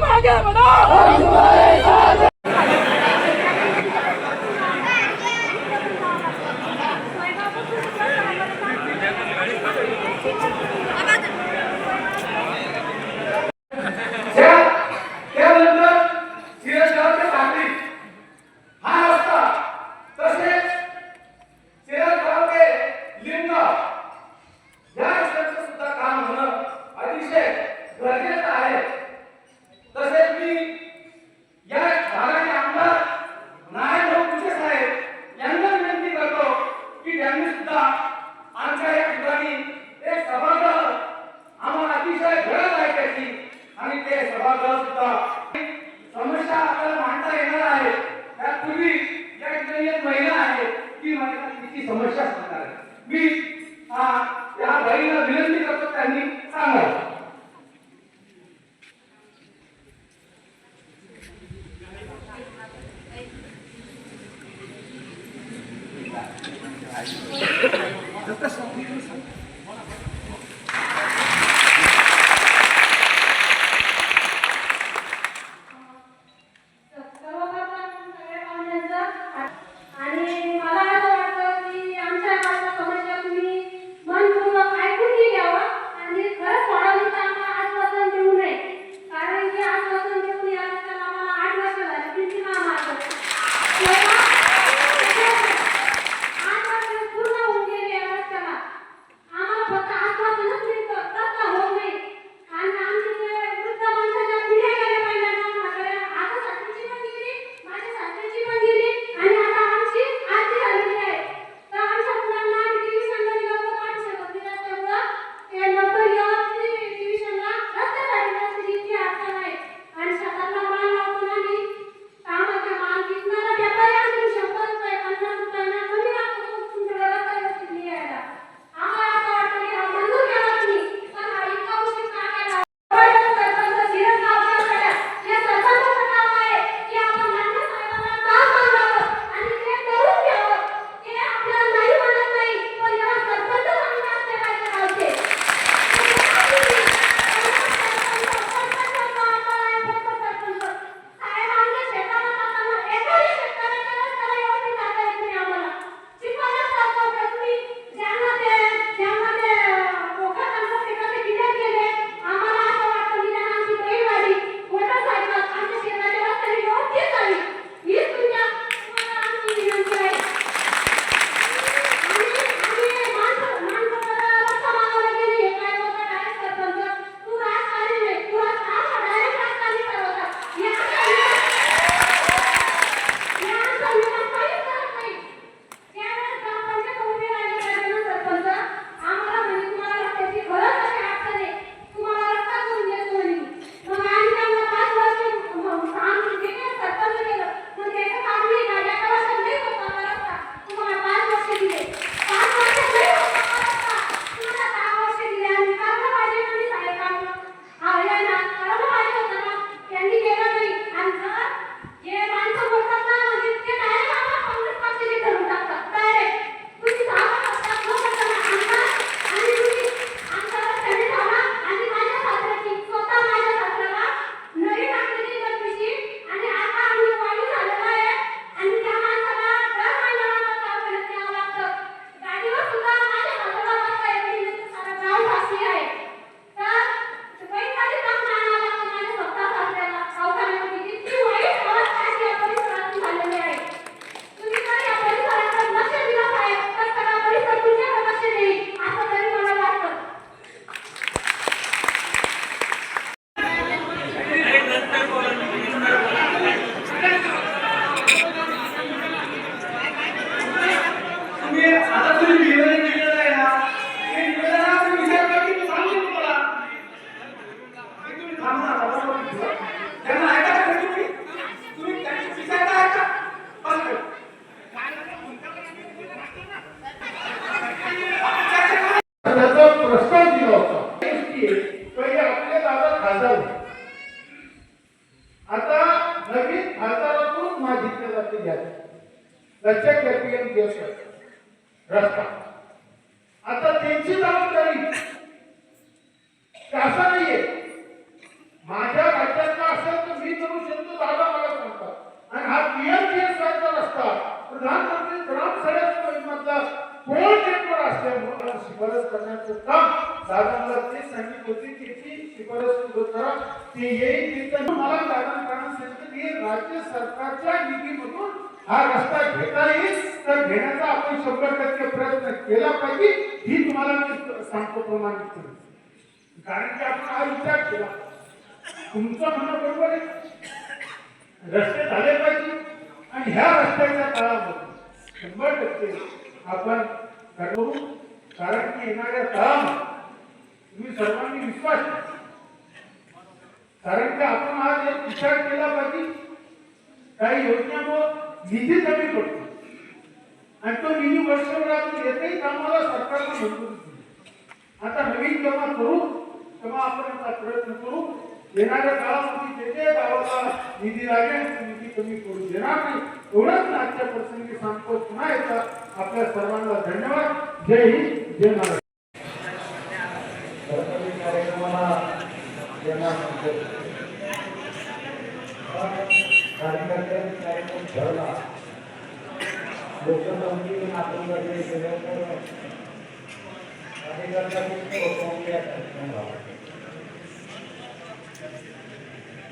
مع جبل that प्रस्ताव दिला होता पहिले आपले दादा खासदार आता नवीन खासदारातून माझी जाते घ्यायची रस्त्या कॅपिटल दिवस रस्ता. आता त्यांची जबाबदारी. असं नाहीये. माझ्या राज्यातला असेल तर मी करू शकतो. दादा मला सांगतात. आणि हा पीएम पीएम सारखा रस्ता प्रधानमंत्री ग्राम सडक शिफारस करण्याचं काम दादांना ते सांगितलं होते की ती शिफारस सुरू करा. ते येईल तिथं. मला दादा कारण सांगितलं की राज्य सरकारच्या निधीमधून हा रस्ता घेता येईल. तर घेण्याचा आपण शंभर टक्के प्रयत्न केला पाहिजे. ही तुम्हाला मी सांगतो प्रमाणित कारण की आपण हा विचार केला. तुमचं म्हणणं बरोबर आहे. रस्ते झाले पाहिजे. आणि ह्या रस्त्याच्या काळामध्ये शंभर टक्के आपण करू. कारण की येणाऱ्या काळामध्ये तुम्ही सर्वांनी विश्वास कारण की आपण आज एक विचार केला पाहिजे काही योजनांवर निधी कमी पडतो. आणि तो निधी वर्षभरातून येतही कामाला सरकारला मंजुरी दिली आता नवीन जेव्हा करू तेव्हा आपण आता प्रयत्न करू. येणाऱ्या काळामध्ये जे जे गावाला निधी लागेल निधी कमी करून देणार नाही एवढंच आजच्या प्रसंगी सांगतो. पुन्हा एकदा आपल्या सर्वांना धन्यवाद. जय हिंद जय महाराष्ट्र. सरकारी कार्यक्रमाला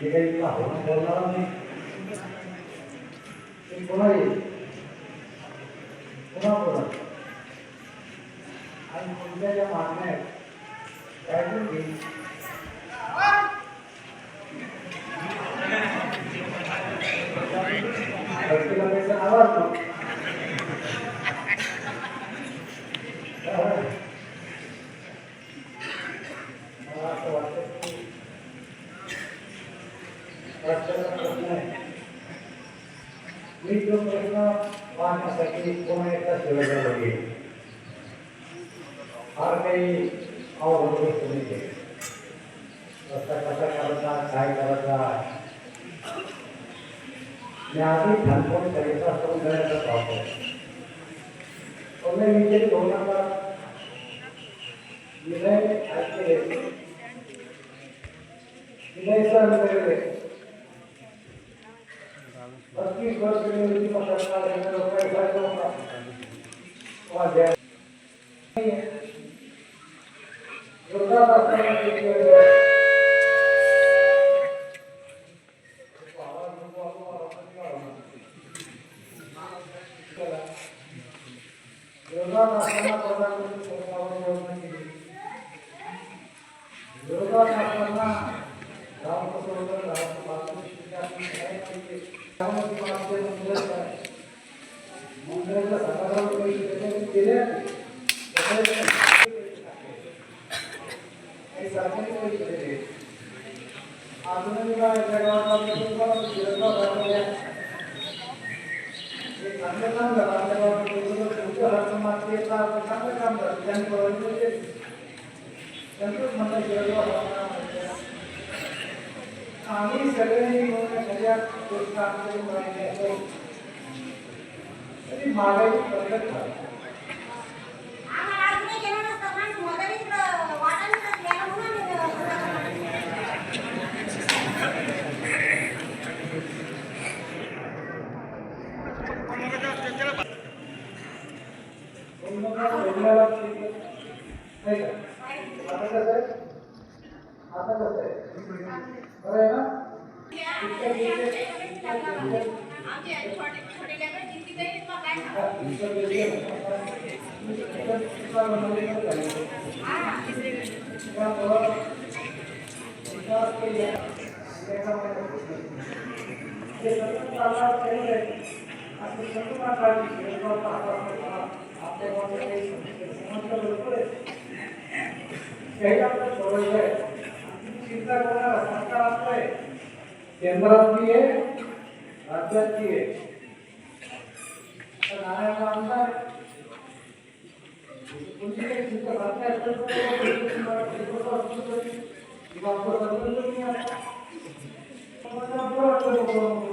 हे काही तुला बोलणार नाही कोणा येईल कोणा बोला आणि कोणत्या ज्या मागण्या आहेत काय घेईल भरतीला पैसा आवडतो मला असं वाटतं की रस्त्याचा प्रश्न आहे मी तो प्रश्न पाहण्यासाठी पुन्हा एकदा शिवजवळ येईल फार काही अवघड गोष्ट नाही रस्ता कसा करायचा काय करायचा मी आधी ठाणपण करायचा करून करायचा पाहतो पण मी ते दोन हजार विनय ऐकले विनय सर تركيز وزن الوظيفة شغالة आम्ही सगळ्यांनी मिळून सगळ्या गोष्ट आमच्याकडे माहिती आहे तरी मागायची पद्धत চিন্তা করা সরকার আসলে কেন্দ্র দিয়ে রাজ্য দিয়ে बनवलेलं झालं. त्यामुळं विकास केला. त्याच्यामुळे हे सतत चालणार केलं आहे. आणि सतत आता शेतकऱ्याचा हातात आपल्या गावात काही समस्या भरपूर आहेत. काही आपलं सोडवलं आहे. आणि चिंता करणारा सरकार आपलं आहे. केंद्रातली आहे राज्यातली आहे तर नारायण आमदार आहे. कोणती काही चिंता बातम्या असेल तर तुम्हाला फेसबुकवर असलं तरी किंवा